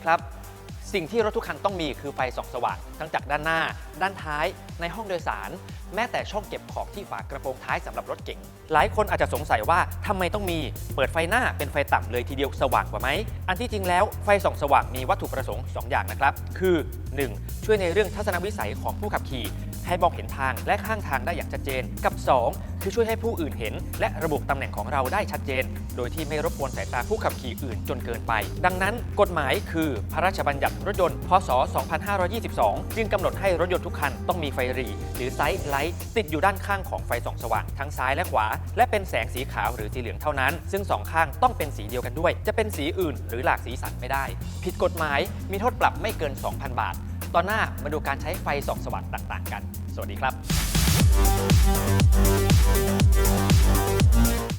สิครับ สิ่งที่รถทุกคันต้องมีคือไฟส่องสว่างทั้งจากด้านหน้า ด้านท้าย ในห้องโดยสาร แม้แต่ช่องเก็บของที่ฝากระโปรงท้ายสำหรับรถเก๋งหลายคนอาจจะสงสัยว่าทำไมต้องมีเปิดไฟหน้าเป็นไฟต่ำเลยทีเดียวสว่างกว่าไหมอันที่จริงแล้วไฟส่องสว่างมีวัตถุประสงค์ 2 อย่างนะครับ คือ 1. ช่วยในเรื่องทัศนวิสัยของผู้ขับขี่ ให้มองเห็นทางและข้างทางได้อย่างชัดเจน กับ 2 คือช่วยให้ผู้อื่นเห็น และระบุตำแหน่งของเราได้ชัดเจน โดยที่ไม่รบกวนสายตาผู้ขับขี่อื่นจนเกินไป ดังนั้นกฎหมายคือพระราชบัญญัติรถยนต์ พศ 2522 จึงกำหนดให้รถยนต์ทุกคันต้องมีไฟรี หรือไซส์ไลท์ติดอยู่ด้านข้างของไฟส่องสว่างทั้งซ้ายและขวา และเป็นแสงสีขาวหรือสีเหลืองเท่านั้น ซึ่งสองข้างต้องเป็นสีเดียวกันด้วย จะเป็นสีอื่น หรือหลากสีสันไม่ได้ ผิดกฎหมายมีโทษปรับไม่เกิน 2,000 บาท ตอนหน้ามาดูการใช้ไฟส่องสว่างต่างๆกัน สวัสดีครับ